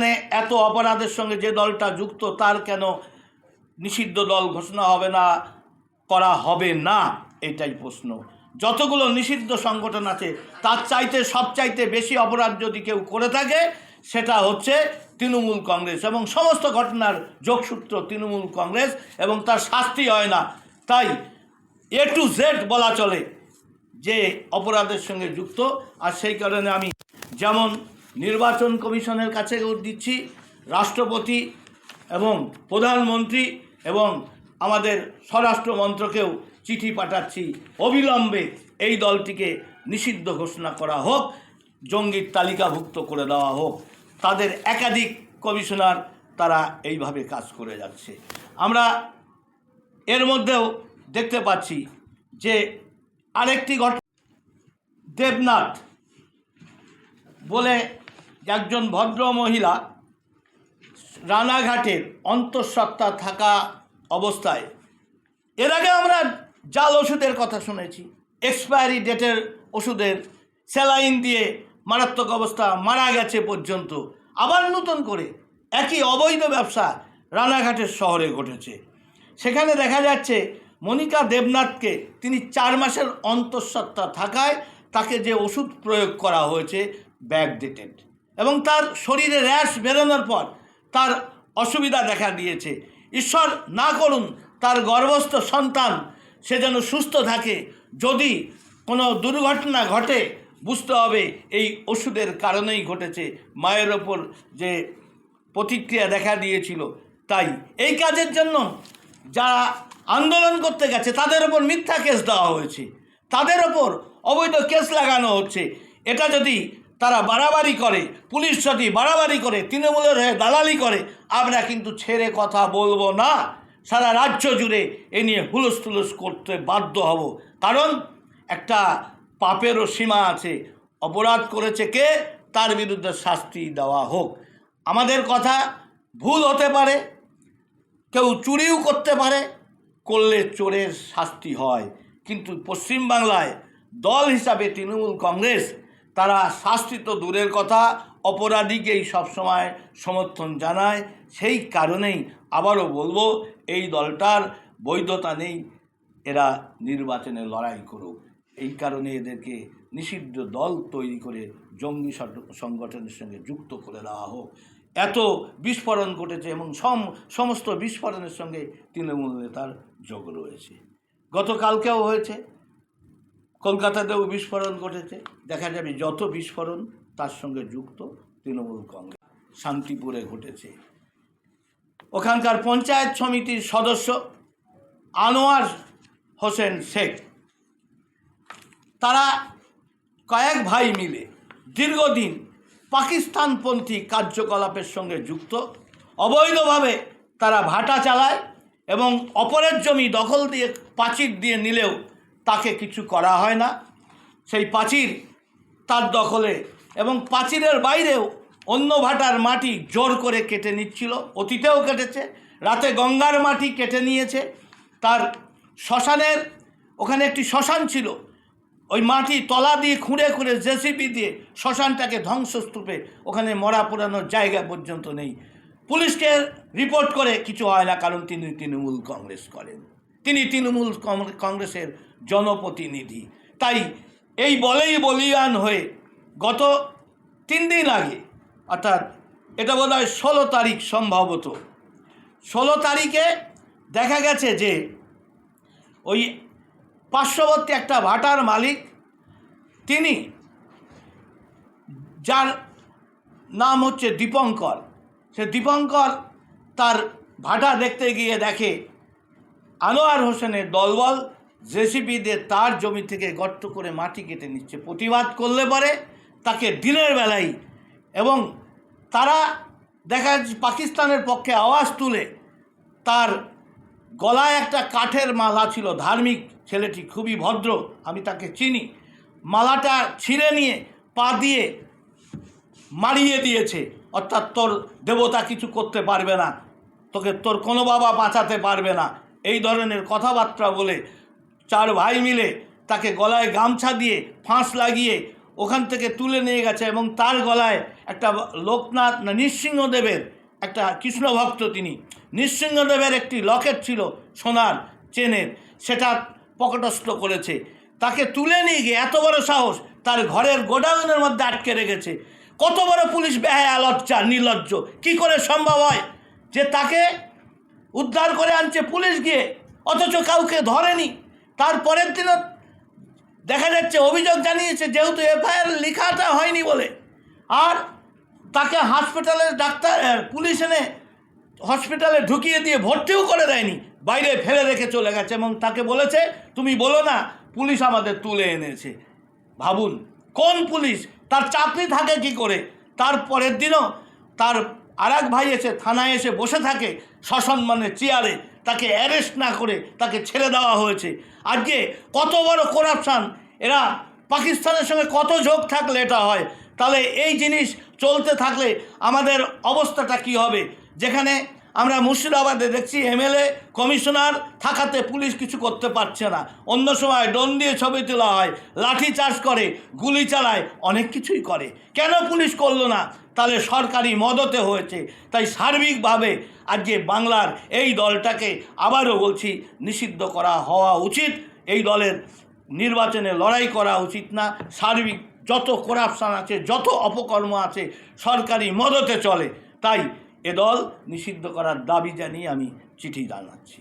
মানে এত অপরাধের সঙ্গে যে দলটা যুক্ত, তার কেন নিষিদ্ধ দল ঘোষণা হবে না, করা হবে না? এটাই প্রশ্ন। যতগুলো নিষিদ্ধ সংগঠন আছে, তার চাইতে, সব চাইতে বেশি অপরাধ যদি কেউ করে থাকে, সেটা হচ্ছে তৃণমূল কংগ্রেস। এবং সমস্ত ঘটনার যোগসূত্র তৃণমূল কংগ্রেস, এবং তার শাস্তি হয় না। তাই এ টু জেড বলা চলে যে অপরাধের সঙ্গে যুক্ত, আর সেই কারণে আমি যেমন নির্বাচন কমিশনের কাছে দিচ্ছি। রাষ্ট্রপতি এবং প্রধানমন্ত্রী এবং আমাদের স্বরাষ্ট্র মন্ত্রকেও চিঠি পাঠাচ্ছি। অবিলম্বে এই দলটিকে নিষিদ্ধ ঘোষণা করা হোক, জঙ্গির তালিকাভুক্ত করে দেওয়া হোক। তাদের একাধিক কমিশনার তারা এইভাবে কাজ করে যাচ্ছে। আমরা এর মধ্যেও দেখতে পাচ্ছি যে আরেকটি ঘটনা দেবনাথ বলে একজন ভদ্র মহিলা রানাঘাটের অন্তঃসত্ত্বা থাকা অবস্থায়। এর আগে আমরা জাল ওষুধের কথা শুনেছি এক্সপায়ারি ডেটের ওষুধের স্যালাইন দিয়ে মারাত্মক অবস্থা মারা গেছে পর্যন্ত। আবার নতুন করে একই অবৈধ ব্যবসা রানাঘাটের শহরে ঘটেছে। সেখানে দেখা যাচ্ছে মনিকা দেবনাথকে তিনি চার মাসের অন্তঃসত্ত্বা থাকায় তাকে যে ওষুধ প্রয়োগ করা হয়েছে ব্যাকডেটেড এবং তার শরীরে র্যাশ বেরোনোর পর তার অসুবিধা দেখা দিয়েছে। ঈশ্বর না করুন তার গর্ভস্থ সন্তান সে যেন সুস্থ থাকে, যদি কোনো দুর্ঘটনা ঘটে, বুঝতে হবে এই ওষুধের কারণেই ঘটেছে। মায়ের ওপর যে প্রতিক্রিয়া দেখা দিয়েছিল, তাই এই কাজের জন্য যারা আন্দোলন করতে গেছে, তাদের ওপর মিথ্যা কেস দেওয়া হয়েছে। তাদের ওপর অবৈধ কেস লাগানো হচ্ছে। এটা যদি তারা বাড়াবাড়ি করে, পুলিশ যদি বাড়াবাড়ি করে, তৃণমূলের হয়ে দালালি করে, আমরা কিন্তু ছেড়ে কথা বলব না। সারা রাজ্য জুড়ে এ নিয়ে হুলুস তুলুস করতে বাধ্য হব। কারণ একটা পাপেরও সীমা আছে। অপরাধ করেছে কে? তার বিরুদ্ধে শাস্তি দেওয়া হোক। আমাদের কথা ভুল হতে পারে, কেউ চুরিও করতে পারে, করলে চোরের শাস্তি হয়। কিন্তু পশ্চিমবাংলায় দল হিসাবে তৃণমূল কংগ্রেস তারা শাস্তি তো দূরের কথা অপরাধীকেই সবসময় সমর্থন জানায়। সেই কারণেই আবারও বলব, এই দলটার বৈধতা নেই, এরা নির্বাচনে লড়াই করুক। এই কারণে এদেরকে নিষিদ্ধ দল তৈরি করে জঙ্গি সংগঠনের সঙ্গে যুক্ত করে দেওয়া হোক। এত বিস্ফোরণ ঘটেছে এবং সম, সমস্ত বিস্ফোরণের সঙ্গে তৃণমূল নেতার যোগ রয়েছে। গতকালকেও হয়েছে। কলকাতাতেও বিস্ফোরণ ঘটেছে। দেখা যাবে যত বিস্ফোরণ, তার সঙ্গে যুক্ত তৃণমূল কংগ্রেস। শান্তিপুরে ঘটেছে। ওখানকার পঞ্চায়েত সমিতির সদস্য আনোয়ার হোসেন শেখ। তারা কয়েক ভাই মিলে দীর্ঘদিন পাকিস্তানপন্থী কার্যকলাপের সঙ্গে যুক্ত। অবৈধভাবে তারা ভাটা চালায় এবং অপরের জমি দখল দিয়ে, পাচির দিয়ে নিলেও তাকে কিছু করা হয় না। সেই পাচির তার দখলে এবং পাচিরের বাইরেও অন্য ভাটার মাটি জোর করে কেটে নিচ্ছিল। অতীতেও কেটেছে, রাতে গঙ্গার মাটি কেটে নিয়েছে। তার শ্মশানের ওখানে একটি শ্মশান ছিল। ওই মাটি তলা দিয়ে খুঁড়ে খুঁড়ে জেসিপি দিয়ে শ্মশানটাকে ধ্বংসস্তূপে ওখানে মরা পোড়ানোর জায়গা পর্যন্ত নেই। পুলিশকে রিপোর্ট করে কিছু হয় না, কারণ তিনি তৃণমূল কংগ্রেস করেন। তিনি তৃণমূল কংগ্রেসের জনপ্রতিনিধি। তাই এই বলেই বলিয়ান হয়ে গত তিন দিন আগে, অর্থাৎ এটা বোধ হয় ষোলো তারিখ সম্ভবত, ষোলো তারিখে দেখা গেছে যে ওই পার্শ্ববর্তী একটা ভাটার মালিক, তিনি যার নাম হচ্ছে দীপঙ্কর। সে দীপঙ্কর তার ভাটা দেখতে গিয়ে দেখে আনোয়ার হোসেনের দলবল জেসিপি দিয়ে তার জমি থেকে গর্ত করে মাটি কেটে নিচ্ছে। প্রতিবাদ করলে পরে তাকে দিনের বেলায় এবং তারা দেখা যাচ্ছে পাকিস্তানের পক্ষে আওয়াজ তুলে তার গলায় একটা কাঠের মালা ছিল। ধার্মিক ছেলেটি খুবই ভদ্র, আমি তাকে চিনি। মালাটা ছিঁড়ে নিয়ে পা দিয়ে মারিয়ে দিয়েছে। অর্থাৎ তোর দেবতা কিছু করতে পারবে না, তোকে তোর কোনো বাবা বাঁচাতে পারবে না। এই ধরনের কথাবার্তা বলে চার ভাই মিলে তাকে গলায় গামছা দিয়ে ফাঁস লাগিয়ে ওখান থেকে তুলে নিয়ে গেছে এবং তার গলায় একটা লোকনাথ না নৃসিংহদেবের একটা কৃষ্ণভক্ত তিনি। নৃসিংহদেবের একটি লকেট ছিল সোনার চেনের, সেটা পকটস্থ করেছে। তাকে তুলে নিয়ে গিয়ে এত বড় সাহস তার ঘরের গোডাউনের মধ্যে আটকে রেখেছে। কত বড় পুলিশ বেহায়া, লজ্জা, নির্লজ্জ। কি করে সম্ভব হয় যে তাকে উদ্ধার করে আনছে পুলিশ গিয়ে, অথচ কাউকে ধরেনি। তারপরের দিনও দেখা যাচ্ছে, অভিযোগ জানিয়েছে যেহেতু এফআইআর লেখাটা হয়নি বলে। আর তাকে হাসপাতালের ডাক্তার পুলিশ এনে হসপিটালে ঢুকিয়ে দিয়ে ভর্তিও করে দেয়নি। বাইরে ফেলে রেখে চলে গেছে এবং তাকে বলেছে, তুমি বলো না, পুলিশ আমাদের তুলে এনেছে। ভাবুন, কোন পুলিশ? তার চাকরি থাকে কি করে? তার পরের দিনও তার আর এক ভাই এসে থানায় এসে বসে থাকে সসম্মানের চেয়ারে, তাকে অ্যারেস্ট না করে তাকে ছেড়ে দেওয়া হয়েছে। আজকে কত বড় করাপশান এরা পাকিস্তানের সঙ্গে কত ঝোঁক থাকলে এটা হয়? তাহলে এই জিনিস চলতে থাকলে আমাদের অবস্থাটা কি হবে? যেখানে আমরা মুর্শিদাবাদে দেখছি এমএলএ, কমিশনার থাকাতে পুলিশ কিছু করতে পারছে না। অন্য সময় ডন দিয়ে ছবি তোলা হয়, লাঠি চার্জ করে, গুলি চালায়, অনেক কিছুই করে। কেন পুলিশ করল না? তাহলে সরকারি মদতে হয়েছে। তাই সার্বিকভাবে আজকে বাংলার এই দলটাকে আবারও বলছি, নিষিদ্ধ করা হওয়া উচিত। এই দলের নির্বাচনে লড়াই করা উচিত না। সার্বিক যত করাপশান আছে, যত অপকর্ম আছে, সরকারি মদতে চলে। তাই এ দল নিষিদ্ধ করার দাবি জানিয়ে আমি চিঠি জানাচ্ছি।